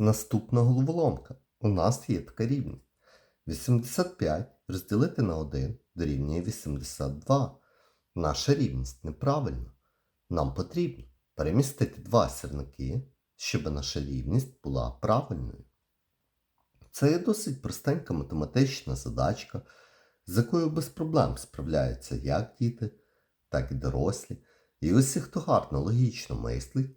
Наступна головоломка. У нас є така рівність. 85 розділити на 1 дорівнює 82. Наша рівність неправильна. Нам потрібно перемістити два сірники, щоб наша рівність була правильною. Це є досить простенька математична задачка, з якою без проблем справляються як діти, так і дорослі. І усі, хто гарно логічно мислить,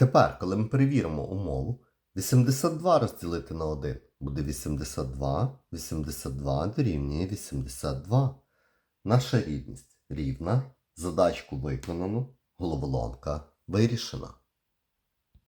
Тепер, коли ми перевіримо умову, 82 розділити на 1 буде 82, 82 дорівнює 82. Наша рівність рівна, задачку виконано, головоломка вирішена.